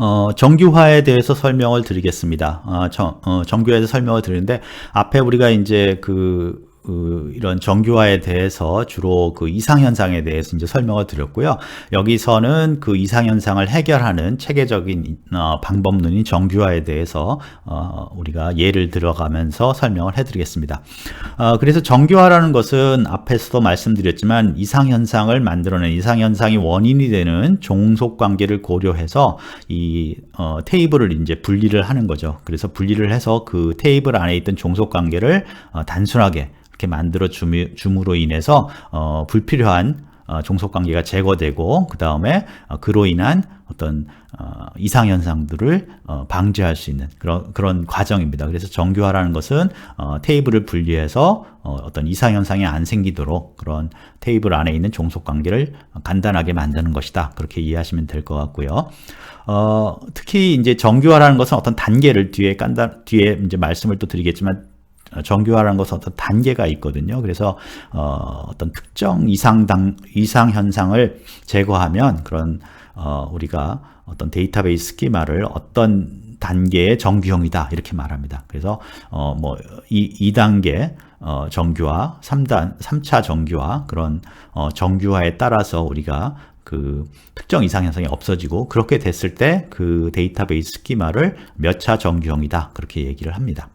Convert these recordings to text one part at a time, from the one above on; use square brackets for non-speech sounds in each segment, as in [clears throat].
어, 정규화에 대해서 설명을 드리겠습니다. 어, 정, 어, 정규화에 대해서 설명을 드리는데 앞에 우리가 이제 그 그 이런 정규화에 대해서 주로 그 이상 현상에 대해서 이제 설명을 드렸고요. 여기서는 그 이상 현상을 해결하는 체계적인 어, 방법론인 정규화에 대해서 어, 우리가 예를 들어가면서 설명을 해드리겠습니다. 어, 그래서 정규화라는 것은 앞에서도 말씀드렸지만 이상 현상을 만들어낸 이상 현상이 원인이 되는 종속 관계를 고려해서 이 어, 테이블을 이제 분리를 하는 거죠. 그래서 분리를 해서 그 테이블 안에 있던 종속 관계를 어, 단순하게 이렇게 만들어 줌으로 인해서 어, 불필요한 어, 종속 관계가 제거되고 그 다음에 어, 그로 인한 어떤 어, 이상 현상들을 어, 방지할 수 있는 그런 그런 과정입니다. 그래서 정교화라는 것은 어, 테이블을 분리해서 어, 떤 이상 현상이 안 생기도록 그런 테이블 안에 있는 종속 관계를 간단하게 만드는 것이다. 그렇게 이해하시면 될 것 같고요. 어, 특히 이제 정교화라는 것은 어떤 단계를 뒤에 깐다 뒤에 이제 말씀을 또 드리겠지만 정교화라는 것은 어떤 단계가 있거든요. 그래서 어, 어떤 특정 이상 당 이상 현상을 제거하면 그런 어, 우리가 어떤 데이터베이스 스키마를 어떤 단계의 정규형이다 이렇게 말합니다. 그래서 어, 뭐이 2단계 어, 정규화, 3단 3차 정규화 그런 어, 정규화에 따라서 우리가 그 특정 이상 현상이 없어지고 그렇게 됐을 때 그 데이터베이스 스키마를 몇 차 정규형이다 그렇게 얘기를 합니다.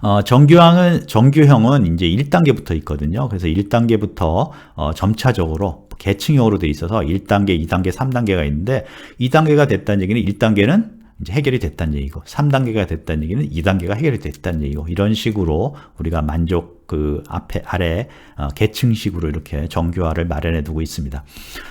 어, 정규형은, 정규형은 이제 1단계부터 있거든요. 그래서 1단계부터 어, 점차적으로 계층형으로 돼 있어서 1단계, 2단계, 3단계가 있는데 2단계가 됐다는 얘기는 1단계는 이제 해결이 됐다는 얘기고 3단계가 됐다는 얘기는 2단계가 해결이 됐다는 얘기고 이런 식으로 우리가 만족 그 앞에 아래 어, 계층식으로 이렇게 정교화를 마련해 두고 있습니다.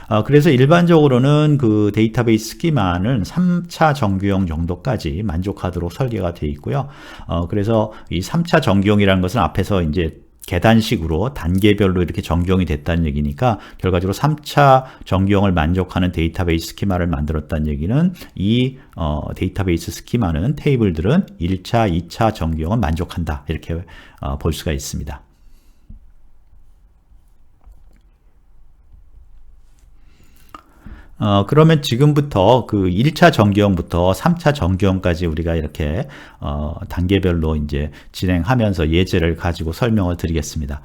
어, 그래서 일반적으로는 그 데이터베이스 스키마는 3차 정규형 정도까지 만족하도록 설계가 되어 있고요. 어, 그래서 이 3차 정규형이라는 것은 앞에서 이제 계단식으로 단계별로 이렇게 정경이 됐다는 얘기니까 결과적으로 3차 정경을 만족하는 데이터베이스 스키마를 만들었다는 얘기는 이 어, 데이터베이스 스키마는 테이블들은 1차, 2차 정경을 만족한다 이렇게 어, 볼 수가 있습니다. 어, 그러면 지금부터 그 1차 정기형부터 3차 정기형까지 우리가 이렇게, 어, 단계별로 이제 진행하면서 예제를 가지고 설명을 드리겠습니다.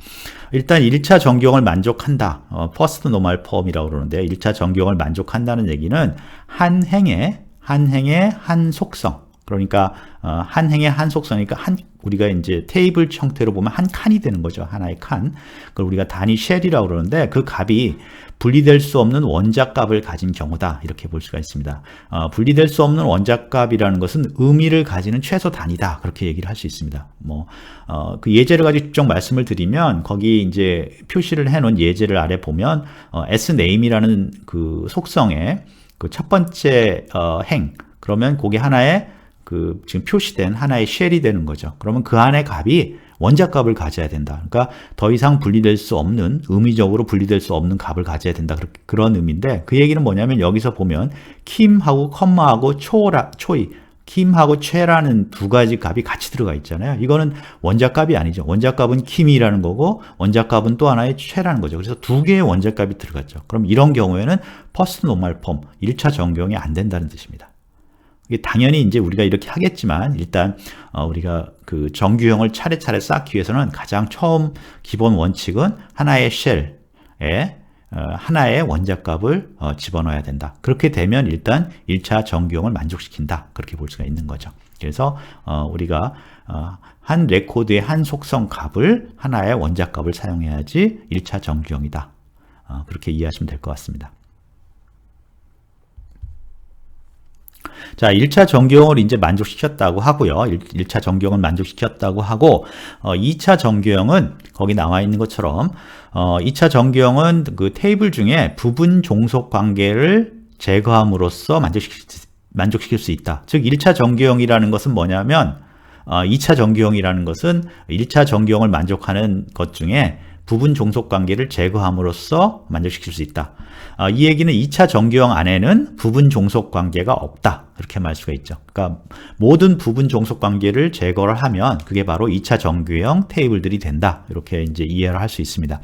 일단 1차 정기형을 만족한다. 어, 퍼스트 노멀 폼이라고 그러는데 1차 정기형을 만족한다는 얘기는 한 행에, 한 행의 한 속성. 그러니까, 어, 한 행의 한 속성이니까 한, 우리가 이제 테이블 형태로 보면 한 칸이 되는 거죠. 하나의 칸. 그걸 우리가 단위 쉘이라고 그러는데 그 값이 분리될 수 없는 원자 값을 가진 경우다 이렇게 볼 수가 있습니다. 어, 분리될 수 없는 원자 값이라는 것은 의미를 가지는 최소 단위다 그렇게 얘기를 할 수 있습니다. 뭐그 어, 예제를 가지고 쭉 말씀을 드리면 거기 이제 표시를 해 놓은 예제를 아래 보면 어, s name이라는 그 속성의 그 첫 번째 어, 행 그러면 그게 하나의 그 지금 표시된 하나의 쉘이 되는 거죠. 그러면 그 안에 값이 원자 값을 가져야 된다. 그러니까 더 이상 분리될 수 없는 의미적으로 분리될 수 없는 값을 가져야 된다. 그런 의미인데 그 얘기는 뭐냐면 여기서 보면 킴하고 컴마하고 초라 초이 킴하고 최라는 두 가지 값이 같이 들어가 있잖아요. 이거는 원자값이 아니죠. 원자값은 킴이라는 거고 원자값은 또 하나의 최라는 거죠. 그래서 두 개의 원자값이 들어갔죠. 그럼 이런 경우에는 퍼스트 노멀 폼 1차 정경이 안 된다는 뜻입니다. 당연히 이제 우리가 이렇게 하겠지만 일단 어 우리가 그 정규형을 차례차례 쌓기 위해서는 가장 처음 기본 원칙은 하나의 쉘에 어 하나의 원자값을 어 집어넣어야 된다. 그렇게 되면 일단 1차 정규형을 만족시킨다. 그렇게 볼 수가 있는 거죠. 그래서 어 우리가 어, 한 레코드의 한 속성 값을 하나의 원자값을 사용해야지 1차 정규형이다. 어, 그렇게 이해하시면 될 것 같습니다. 자, 1차 정규형을 이제 만족시켰다고 하고요. 1, 차 정규형을 만족시켰다고 하고, 어, 2차 정규형은 거기 나와 있는 것처럼, 어, 2차 정규형은 그 테이블 중에 부분 종속 관계를 제거함으로써 만족시킬, 만족시킬 수 있다. 즉, 1차 정규형이라는 것은 뭐냐면, 어, 2차 정규형이라는 것은 1차 정규형을 만족하는 것 중에 부분 종속 관계를 제거함으로써 만족시킬 수 있다. 아, 이 얘기는 2차 정규형 안에는 부분 종속 관계가 없다. 그렇게 말 수가 있죠. 그러니까 모든 부분 종속 관계를 제거를 하면 그게 바로 2차 정규형 테이블들이 된다. 이렇게 이제 이해를 할 수 있습니다.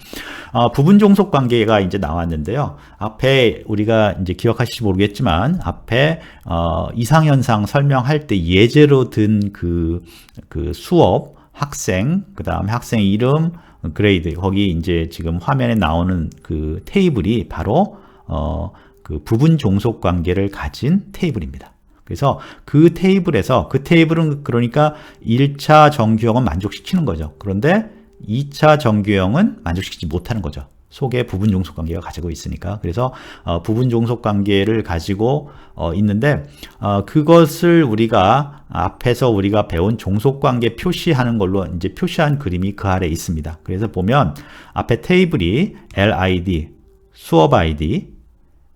아, 부분 종속 관계가 이제 나왔는데요. 앞에 우리가 이제 기억하실지 모르겠지만 앞에 어, 이상현상 설명할 때 예제로 든 그 그 수업 학생, 그 다음에 학생 이름, 그레이드, 거기 이제 지금 화면에 나오는 그 테이블이 바로, 어, 그 부분 종속 관계를 가진 테이블입니다. 그래서 그 테이블에서, 그 테이블은 그러니까 1차 정규형은 만족시키는 거죠. 그런데 2차 정규형은 만족시키지 못하는 거죠. 속에 부분 종속 관계가 가지고 있으니까 그래서 어, 부분 종속 관계를 가지고 어, 있는데 어, 그것을 우리가 앞에서 우리가 배운 종속 관계 표시하는 걸로 이제 표시한 그림이 그 아래 있습니다. 그래서 보면 앞에 테이블이 LID, 수업 ID,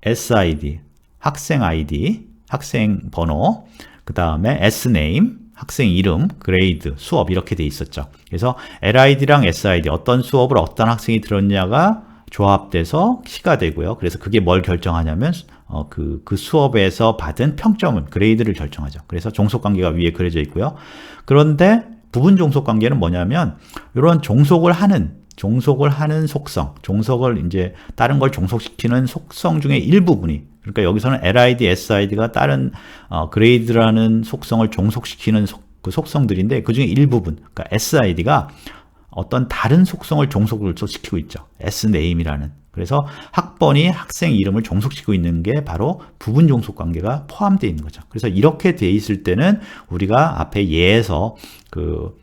SID, 학생 ID, 학생 번호, 그 다음에 Sname, 학생 이름, 그레이드, 수업 이렇게 돼 있었죠. 그래서 LID랑 SID 어떤 수업을 어떤 학생이 들었냐가 조합돼서 키가 되고요. 그래서 그게 뭘 결정하냐면 어, 그, 그 수업에서 받은 평점은 그레이드를 결정하죠. 그래서 종속 관계가 위에 그려져 있고요. 그런데 부분 종속 관계는 뭐냐면 이런 종속을 하는 종속을 하는 속성, 종속을 이제 다른 걸 종속시키는 속성 중에 일부분이 그러니까 여기서는 LID, SID가 다른 어, 그레이드라는 속성을 종속시키는 속, 그 속성들인데 그 중에 일부분, 그러니까 SID가 어떤 다른 속성을 종속을 시키고 있죠. Sname이라는. 그래서 학번이 학생 이름을 종속시키고 있는 게 바로 부분 종속 관계가 포함되어 있는 거죠. 그래서 이렇게 돼 있을 때는 우리가 앞에 예에서 그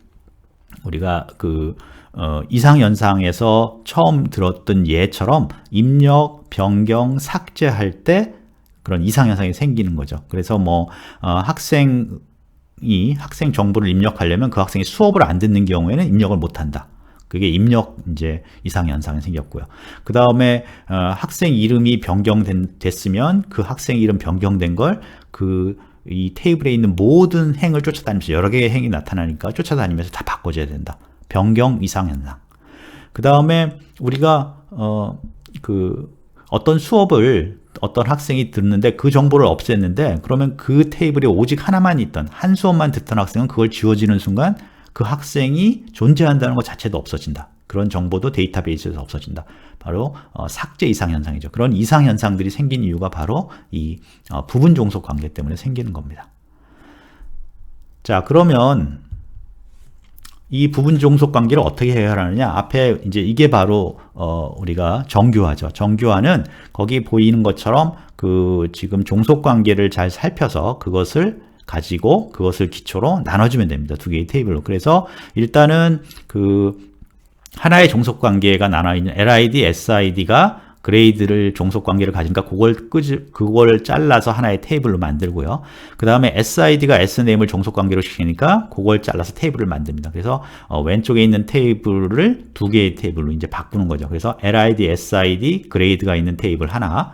우리가 그 어, 이상현상에서 처음 들었던 예처럼 입력, 변경, 삭제할 때 그런 이상현상이 생기는 거죠. 그래서 뭐 어, 학생 이 학생 정보를 입력하려면 그 학생이 수업을 안 듣는 경우에는 입력을 못 한다. 그게 입력 이제 이상 현상이 생겼고요. 그 다음에 어, 학생 이름이 변경됐으면 그 학생 이름 변경된 걸 그 이 테이블에 있는 모든 행을 쫓아다니면서 여러 개의 행이 나타나니까 쫓아다니면서 다 바꿔줘야 된다. 변경 이상 현상. 그 다음에 우리가 어 그 어떤 수업을 어떤 학생이 듣는데 그 정보를 없앴는데 그러면 그 테이블에 오직 하나만 있던 한 수업만 듣던 학생은 그걸 지워지는 순간 그 학생이 존재한다는 것 자체도 없어진다. 그런 정보도 데이터베이스에서 없어진다. 바로 어, 삭제 이상 현상이죠. 그런 이상 현상들이 생긴 이유가 바로 이 어, 부분 종속 관계 때문에 생기는 겁니다. 자, 그러면 이 부분 종속 관계를 어떻게 해결하느냐? 앞에 이제 이게 바로 어 우리가 정규화죠. 정규화는 거기 보이는 것처럼 그 지금 종속 관계를 잘 살펴서 그것을 가지고 그것을 기초로 나눠주면 됩니다. 두 개의 테이블로. 그래서 일단은 그 하나의 종속 관계가 나눠 있는 LID, SID가 그레이드를 종속 관계를 가진가 그걸 끄지 그걸 잘라서 하나의 테이블로 만들고요. 그 다음에 SID가 S네임을 종속 관계로 시키니까 그걸 잘라서 테이블을 만듭니다. 그래서 어, 왼쪽에 있는 테이블을 두 개의 테이블로 이제 바꾸는 거죠. 그래서 LID, SID 그레이드가 있는 테이블 하나,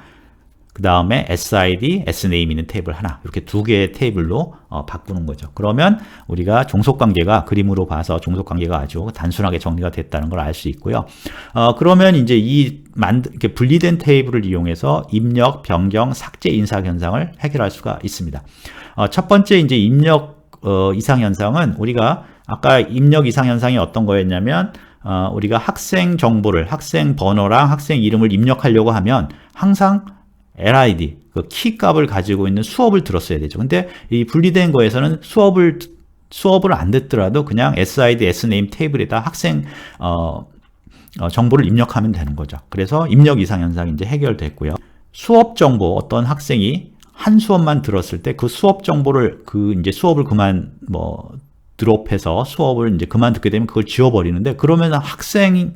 그 다음에 SID, S네임 있는 테이블 하나 이렇게 두 개의 테이블로 어, 바꾸는 거죠. 그러면 우리가 종속관계가 그림으로 봐서 종속관계가 아주 단순하게 정리가 됐다는 걸 알 수 있고요. 어, 그러면 이제 이 만, 이렇게 분리된 테이블을 이용해서 입력, 변경, 삭제 인사 현상을 해결할 수가 있습니다. 어, 첫 번째 이제 입력 어, 이상 현상은 우리가 아까 입력 이상 현상이 어떤 거였냐면 어, 우리가 학생 정보를 학생 번호랑 학생 이름을 입력하려고 하면 항상 LID, 그 키 값을 가지고 있는 수업을 들었어야 되죠. 근데 이 분리된 거에서는 수업을 수업을 안 듣더라도 그냥 SID, Sname 테이블에다 학생 어, 어, 정보를 입력하면 되는 거죠. 그래서 입력 이상 현상이 이제 해결됐고요. 수업 정보 어떤 학생이 한 수업만 들었을 때 그 수업 정보를 그 이제 수업을 그만 뭐 드롭해서 수업을 이제 그만 듣게 되면 그걸 지워버리는데 그러면 학생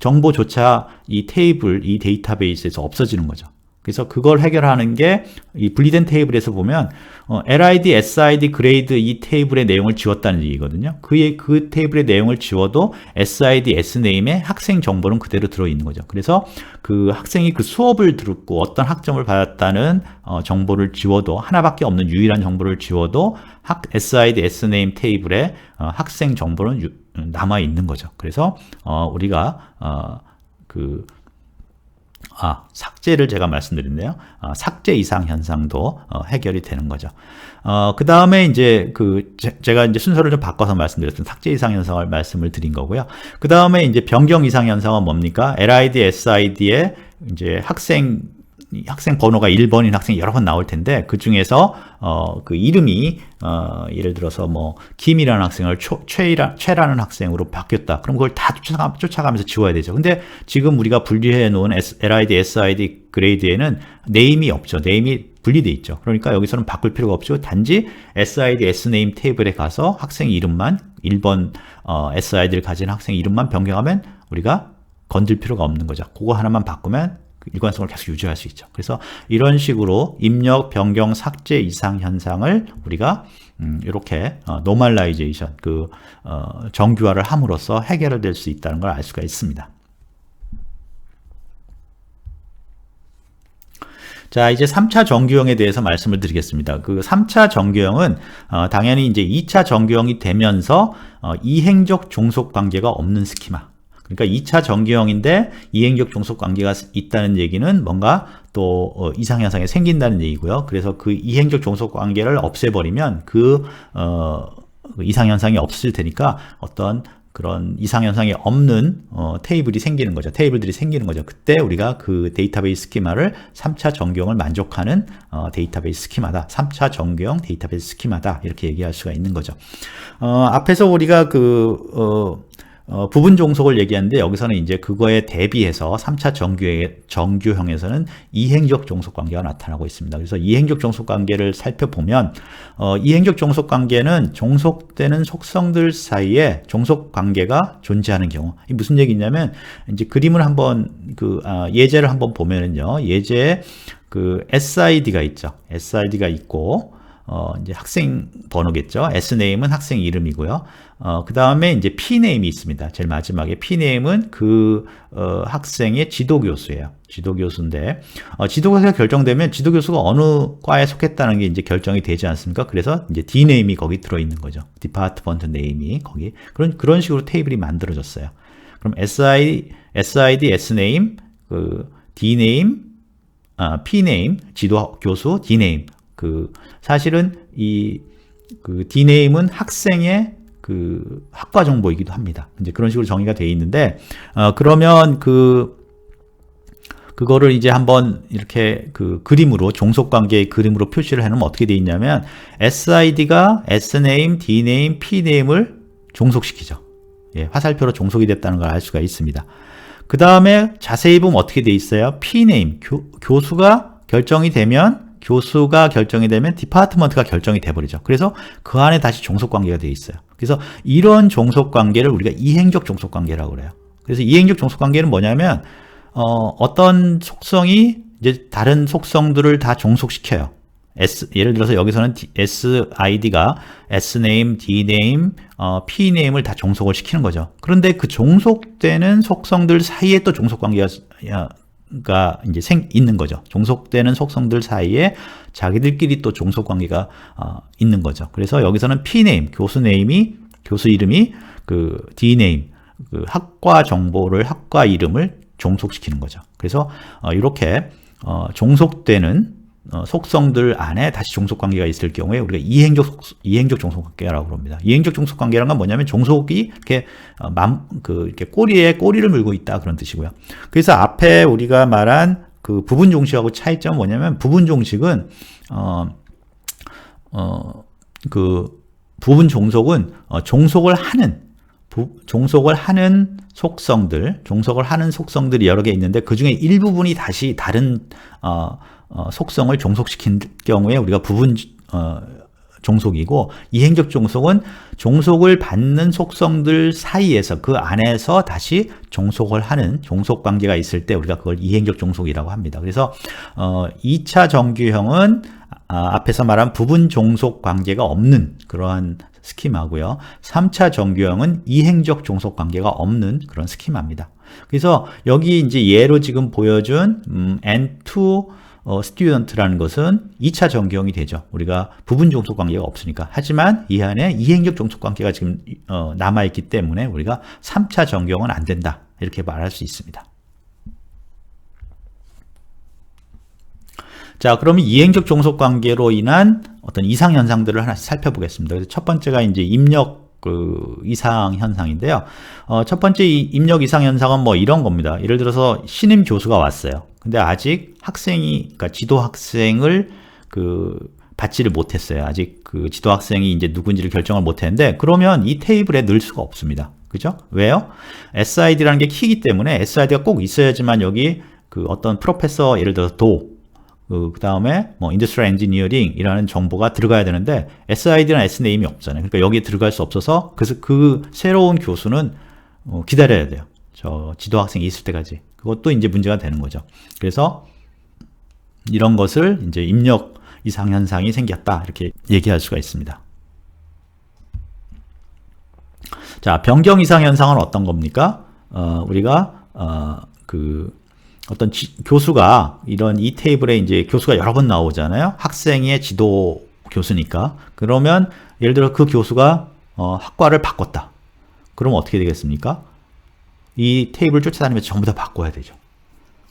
정보조차 이 테이블, 이 데이터베이스에서 없어지는 거죠. 그래서 그걸 해결하는 게 이 분리된 테이블에서 보면 어, LID, SID, 그레이드 이 테이블의 내용을 지웠다는 얘기거든요. 그, 그 테이블의 내용을 지워도 SID, S네임의 학생 정보는 그대로 들어있는 거죠. 그래서 그 학생이 그 수업을 들었고 어떤 학점을 받았다는 어, 정보를 지워도 하나밖에 없는 유일한 정보를 지워도 학, SID, S네임 테이블에 어, 학생 정보는 유, 남아 있는 거죠. 그래서 어, 우리가 어, 그 아, 삭제를 제가 말씀드렸네요. 아, 삭제 이상 현상도 어, 해결이 되는 거죠. 어, 그 다음에 이제 그 제, 가 이제 순서를 좀 바꿔서 말씀드렸던 삭제 이상 현상을 말씀을 드린 거고요. 그 다음에 이제 변경 이상 현상은 뭡니까? LID, SID의 이제 학생 학생 번호가 1번인 학생이 여러 번 나올 텐데 그 중에서 어, 그 이름이 어, 예를 들어서 뭐 김이라는 학생을 초, 최이라, 최라는 학생으로 바뀌었다. 그럼 그걸 다 쫓아가, 쫓아가면서 지워야 되죠. 근데 지금 우리가 분리해 놓은 S, LID, SID 그레이드에는 네임이 없죠. 네임이 분리돼 있죠. 그러니까 여기서는 바꿀 필요가 없죠. 단지 SID, S네임 테이블에 가서 학생 이름만 1번 어, SID를 가진 학생 이름만 변경하면 우리가 건들 필요가 없는 거죠. 그거 하나만 바꾸면 그 일관성을 계속 유지할 수 있죠. 그래서 이런 식으로 입력, 변경, 삭제 이상 현상을 우리가 음, 이렇게 어, 노멀라이제이션, 그 어, 정규화를 함으로써 해결될 수 있다는 걸 알 수가 있습니다. 자, 이제 3차 정규형에 대해서 말씀을 드리겠습니다. 그 3차 정규형은 어, 당연히 이제 2차 정규형이 되면서 어, 이행적 종속 관계가 없는 스키마. 그러니까 2차 정규형인데 이행적 종속 관계가 있다는 얘기는 뭔가 또 어, 이상 현상이 생긴다는 얘기고요. 그래서 그 이행적 종속 관계를 없애버리면 그 어, 그 이상 현상이 없을 테니까 어떤 그런 이상 현상이 없는 어, 테이블이 생기는 거죠. 테이블들이 생기는 거죠. 그때 우리가 그 데이터베이스 스키마를 3차 정규형을 만족하는 어, 데이터베이스 스키마다. 3차 정규형 데이터베이스 스키마다. 이렇게 얘기할 수가 있는 거죠. 어, 앞에서 우리가 그 어, 어, 부분 종속을 얘기하는데 여기서는 이제 그거에 대비해서 3차 정규, 정규형에서는 이행적 종속 관계가 나타나고 있습니다. 그래서 이행적 종속 관계를 살펴보면 어, 이행적 종속 관계는 종속되는 속성들 사이에 종속 관계가 존재하는 경우. 이 무슨 얘기냐면 이제 그림을 한번 그 아, 예제를 한번 보면은요. 예제에 그 SID가 있죠. SID가 있고 어, 이제 학생 번호겠죠. S네임은 학생 이름이고요. 어, 그 다음에 이제 P네임이 있습니다. 제일 마지막에 P네임은 그, 어, 학생의 지도교수예요. 지도교수인데, 어, 지도교수가 결정되면 지도교수가 어느 과에 속했다는 게 이제 결정이 되지 않습니까? 그래서 이제 D네임이 거기 들어있는 거죠. 디파트먼트 네임이 거기. 그런, 그런 식으로 테이블이 만들어졌어요. 그럼 SI, SID, S네임, 그, D네임, 아, P네임, 지도 교수, D네임. 그 사실은 이그 D네임은 학생의 그 학과 정보이기도 합니다. 이제 그런 식으로 정의가 되어 있는데 어 그러면 그 그거를 이제 한번 이렇게 그 그림으로 종속 관계의 그림으로 표시를 해 놓으면 어떻게 되어 있냐면 SID가 S네임, D네임, P네임을 종속시키죠. 예, 화살표로 종속이 됐다는 걸 알 수가 있습니다. 그 다음에 자세히 보면 어떻게 되어 있어요? P네임, 교, 교수가 결정이 되면 교수가 결정이 되면 디파트먼트가 결정이 돼버리죠. 그래서 그 안에 다시 종속관계가 되어 있어요. 그래서 이런 종속관계를 우리가 이행적 종속관계라고 그래요. 그래서 이행적 종속관계는 뭐냐면 어, 어떤 속성이 이제 다른 속성들을 다 종속시켜요. S, 예를 들어서 여기서는 SID가 Sname, Dname, 어, Pname을 다 종속을 시키는 거죠. 그런데 그 종속되는 속성들 사이에 또 종속관계가 가 이제 생 있는 거죠. 종속되는 속성들 사이에 자기들끼리 또 종속 관계가 어, 있는 거죠. 그래서 여기서는 P 네임, 교수 네임이 교수 이름이 그 D 네임, 그 학과 정보를 학과 이름을 종속시키는 거죠. 그래서 어, 이렇게 어, 종속되는 어, 속성들 안에 다시 종속 관계가 있을 경우에 우리가 이행적 이행적 종속 관계라고 합니다. 이행적 종속 관계란 건 뭐냐면 종속이 이렇게 어, 맘, 그 이렇게 꼬리에 꼬리를 물고 있다 그런 뜻이고요. 그래서 앞에 우리가 말한 그 부분 종식하고 차이점은 뭐냐면 부분 종식은 어 어 그 부분 종속은 어, 종속을 하는 부, 종속을 하는 속성들, 종속을 하는 속성들이 여러 개 있는데 그 중에 일부분이 다시 다른 어, 어, 속성을 종속시킨 경우에 우리가 부분 어, 종속이고 이행적 종속은 종속을 받는 속성들 사이에서 그 안에서 다시 종속을 하는 종속 관계가 있을 때 우리가 그걸 이행적 종속이라고 합니다. 그래서 어 2차 정규형은 아, 앞에서 말한 부분 종속 관계가 없는 그러한 스키마고요. 3차 정규형은 이행적 종속 관계가 없는 그런 스키마입니다. 그래서 여기 이제 예로 지금 보여준 음, N2 어, 스튜던트라는 것은 2차 정규형이 되죠. 우리가 부분 종속 관계가 없으니까. 하지만 이 안에 이행적 종속 관계가 지금 어, 남아있기 때문에 우리가 3차 정규형은 안 된다. 이렇게 말할 수 있습니다. 자, 그러면 이행적 종속 관계로 인한 어떤 이상 현상들을 하나씩 살펴보겠습니다. 그래서 첫 번째가 이제 입력 그 이상 현상인데요. 어, 첫 번째 입력 이상 현상은 뭐 이런 겁니다. 예를 들어서 신임 교수가 왔어요. 근데 아직 학생이 그러니까 지도 학생을 그 받지를 못했어요. 아직 그 지도 학생이 이제 누군지를 결정을 못했는데 그러면 이 테이블에 넣을 수가 없습니다. 그죠? 왜요? SID라는 게 키이기 때문에 SID가 꼭 있어야지만 여기 그 어떤 프로페서 예를 들어서 도 그 다음에 뭐 인더스트리얼 엔지니어링이라는 정보가 들어가야 되는데 SID랑 S네임이 없잖아요. 그러니까 여기에 들어갈 수 없어서 그래서 그 새로운 교수는 어 기다려야 돼요. 저 지도 학생이 있을 때까지. 그것도 이제 문제가 되는 거죠. 그래서 이런 것을 이제 입력 이상 현상이 생겼다 이렇게 얘기할 수가 있습니다. 자, 변경 이상 현상은 어떤 겁니까? 어, 우리가 어, 그 어떤 지, 교수가 이런 이 테이블에 이제 교수가 여러 번 나오잖아요. 학생의 지도 교수니까. 그러면 예를 들어 그 교수가 어, 학과를 바꿨다. 그럼 어떻게 되겠습니까? 이 테이블 쫓아다니면서 전부 다 바꿔야 되죠.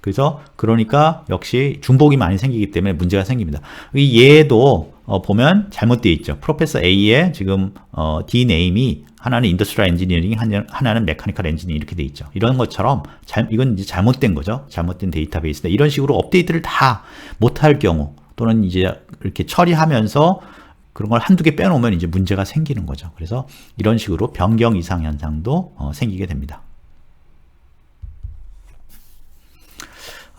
그래서 그러니까 역시 중복이 많이 생기기 때문에 문제가 생깁니다. 이 예도 어, 보면 잘못되어 있죠. 프로페서 A의 지금 어, D 네임이 하나는 인더스트리얼 엔지니어링, 하나는 메카니컬 엔지니어링 이렇게 돼 있죠. 이런 것처럼 잘, 이건 이제 잘못된 거죠. 잘못된 데이터베이스인데 이런 식으로 업데이트를 다 못할 경우 또는 이제 이렇게 처리하면서 그런 걸 한두 개 빼놓으면 이제 문제가 생기는 거죠. 그래서 이런 식으로 변경 이상 현상도 어, 생기게 됩니다.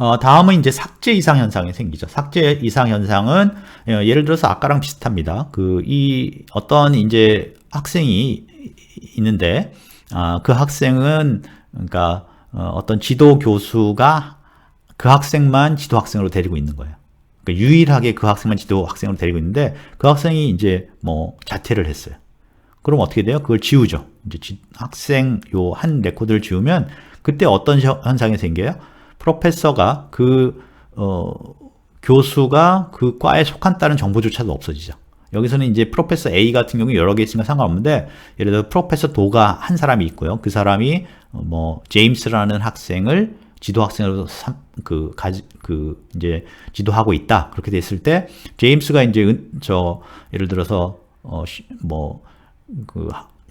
어, 다음은 이제 삭제 이상 현상이 생기죠. 삭제 이상 현상은 어, 예를 들어서 아까랑 비슷합니다. 그 이 어떤 이제 학생이 있는데 아, 그 학생은 그러니까 어, 떤 지도 교수가 그 학생만 지도 학생으로 데리고 있는 거예요. 그러니까 유일하게 그 학생만 지도 학생으로 데리고 있는데 그 학생이 이제 뭐 자퇴를 했어요. 그럼 어떻게 돼요? 그걸 지우죠. 이제 지, 학생 요 한 레코드를 지우면 그때 어떤 현상이 생겨요? 프로페서가 그 어, 교수가 그 과에 속한다는 정보조차도 없어지죠. 여기서는 이제 프로페서 A 같은 경우 여러 개 있으면 상관없는데 예를 들어 프로페서 도가 한 사람이 있고요. 그 사람이 어, 뭐 제임스라는 학생을 지도 학생으로 삼, 그그 이제 지도하고 있다. 그렇게 됐을 때 제임스가 이제 저 예를 들어서 어 뭐 그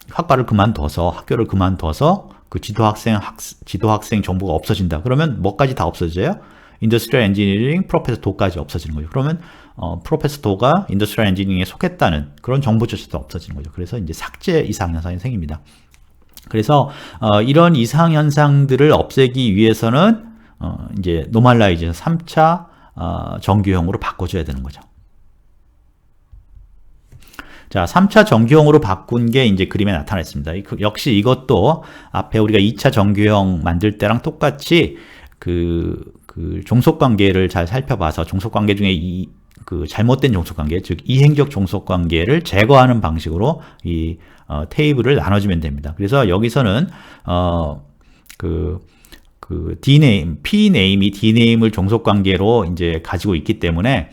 학과를 그만둬서 학교를 그만둬서 그 지도 학생 학 지도 학생 정보가 없어진다. 그러면 뭐까지 다 없어져요? 인더스트리얼 엔지니어링 프로페서 도까지 없어지는 거죠. 그러면 어, 프로페서 도가 인더스트리얼 엔지니어링에 속했다는 그런 정보조차도 없어지는 거죠. 그래서 이제 삭제 이상 현상이 생깁니다. 그래서 어, 이런 이상 현상들을 없애기 위해서는 어, 이제 노멀라이제이션 3차 어, 정규형으로 바꿔줘야 되는 거죠. 자, 3차 정규형으로 바꾼 게 이제 그림에 나타났습니다. 그 역시 이것도 앞에 우리가 2차 정규형 만들 때랑 똑같이 그, 그 종속 관계를 잘 살펴봐서 종속 관계 중에 이, 그 잘못된 종속 관계, 즉 이행적 종속 관계를 제거하는 방식으로 이 어, 테이블을 나눠주면 됩니다. 그래서 여기서는 어, 그, 그 D 네임, P 네임이 D 네임을 종속 관계로 이제 가지고 있기 때문에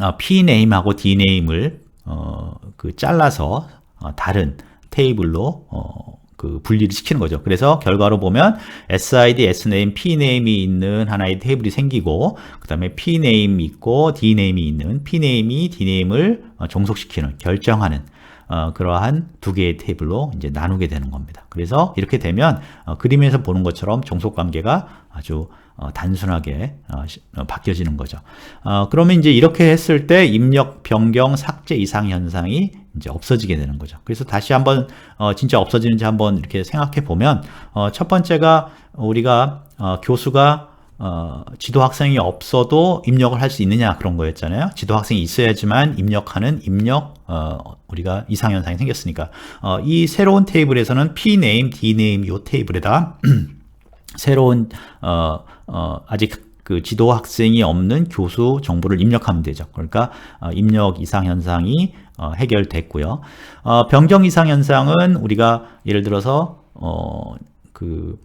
어, P 네임하고 D 네임을 어, 그 잘라서 어, 다른 테이블로 어, 그 분리를 시키는 거죠. 그래서 결과로 보면 SID, S네임, P네임이 있는 하나의 테이블이 생기고 그 다음에 P네임 있고 D네임이 있는 P네임이 D네임을 어, 종속시키는 결정하는 어, 그러한 두 개의 테이블로 이제 나누게 되는 겁니다. 그래서 이렇게 되면 어, 그림에서 보는 것처럼 종속 관계가 아주 어, 단순하게 어, 어, 바뀌어지는 거죠. 어, 그러면 이제 이렇게 했을 때 입력 변경 삭제 이상 현상이 이제 없어지게 되는 거죠. 그래서 다시 한번 어, 진짜 없어지는지 한번 이렇게 생각해 보면 어, 첫 번째가 우리가 어, 교수가 어, 지도 학생이 없어도 입력을 할 수 있느냐 그런 거였잖아요. 지도 학생이 있어야지만 입력하는 입력 어, 우리가 이상 현상이 생겼으니까 어, 이 새로운 테이블에서는 p name, d name 요 테이블에다가 [clears throat] 새로운 어, 어, 아직 그 지도 학생이 없는 교수 정보를 입력하면 되죠. 그러니까 어, 입력 이상 현상이 어, 해결됐고요. 어, 변경 이상 현상은 우리가 예를 들어서 어, 그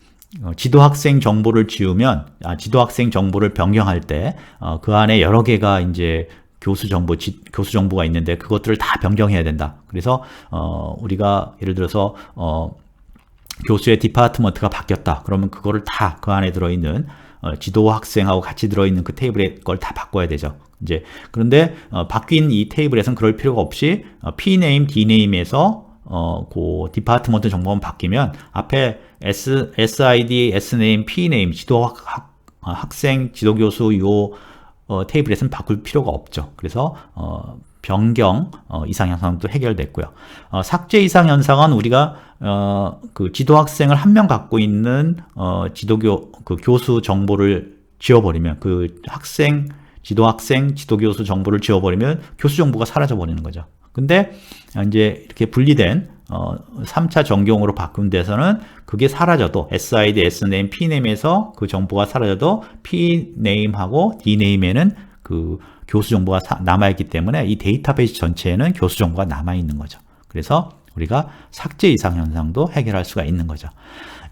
어, 지도 학생 정보를 지우면 아, 지도 학생 정보를 변경할 때그 안에 여러 개가 이제 교수 정보, 지, 교수 정보가 있는데 그것들을 다 변경해야 된다. 그래서 어, 우리가 예를 들어서 어, 교수의 디파트먼트가 바뀌었다. 그러면 그거를 다 그 안에 들어있는 어, 지도 학생하고 같이 들어있는 그 테이블에 걸다 바꿔야 되죠. 이제 그런데 어, 바뀐 이 테이블에서는 그럴 필요가 없이 어, p name, d name에서 어, 그 디파트먼트 정보만 바뀌면 앞에 S, SID, Sname, Pname, 지도 학, 학, 어, 학생, 지도 교수 요 어, 테이블에서는 바꿀 필요가 없죠. 그래서 어, 변경 어, 이상 현상도 해결됐고요. 어, 삭제 이상 현상은 우리가 어, 그 지도 학생을 한 명 갖고 있는 어, 지도교 그 교수 정보를 지워버리면 그 학생 지도 학생 지도 교수 정보를 지워버리면 교수 정보가 사라져 버리는 거죠. 근데 이제 이렇게 분리된 어, 3차 전경으로 바꾼 데서는 그게 사라져도 SID, Sname, Pname에서 그 정보가 사라져도 Pname하고 Dname에는 그 교수 정보가 남아있기 때문에 이 데이터베이스 전체에는 교수 정보가 남아있는 거죠. 그래서 우리가 삭제 이상 현상도 해결할 수가 있는 거죠.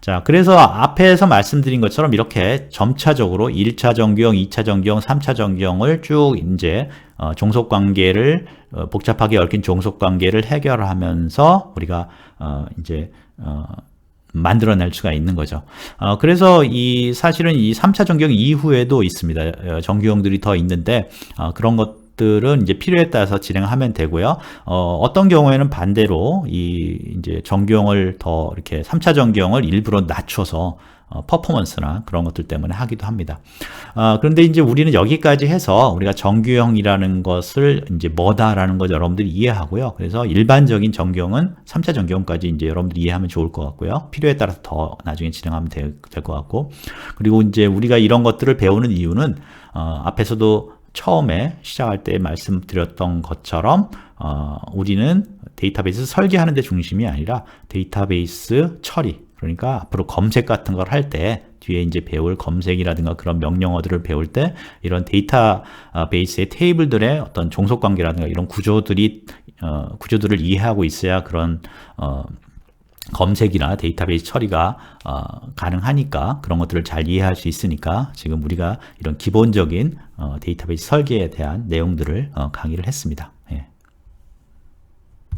자, 그래서 앞에서 말씀드린 것처럼 이렇게 점차적으로 1차 정규형, 2차 정규형, 3차 정규형을 쭉 이제 어, 종속 관계를 어, 복잡하게 얽힌 종속 관계를 해결하면서 우리가 어, 이제 어, 만들어낼 수가 있는 거죠. 어, 그래서 이 사실은 이 3차 정규형 이후에도 있습니다. 어, 정규형들이 더 있는데 어, 그런 것 들은 이제 필요에 따라서 진행하면 되고요. 어, 떤 경우에는 반대로 이 이제 정규형을 더 이렇게 3차 정규형을 일부러 낮춰서 어, 퍼포먼스나 그런 것들 때문에 하기도 합니다. 어, 그런데 이제 우리는 여기까지 해서 우리가 정규형이라는 것을 이제 뭐다라는 것 여러분들이 이해하고요. 그래서 일반적인 정규형은 3차 정규형까지 이제 여러분들이 이해하면 좋을 것 같고요. 필요에 따라서 더 나중에 진행하면 될 것 같고. 그리고 이제 우리가 이런 것들을 배우는 이유는 어, 앞에서도 처음에 시작할 때 말씀드렸던 것처럼 어, 우리는 데이터베이스 설계하는 데 중심이 아니라 데이터베이스 처리 그러니까 앞으로 검색 같은 걸 할 때 뒤에 이제 배울 검색이라든가 그런 명령어들을 배울 때 이런 데이터베이스의 테이블들의 어떤 종속 관계라든가 이런 구조들이 어, 구조들을 이해하고 있어야 그런 어, 검색이나 데이터베이스 처리가 어, 가능하니까 그런 것들을 잘 이해할 수 있으니까 지금 우리가 이런 기본적인 어, 데이터베이스 설계에 대한 내용들을 어, 강의를 했습니다. 예.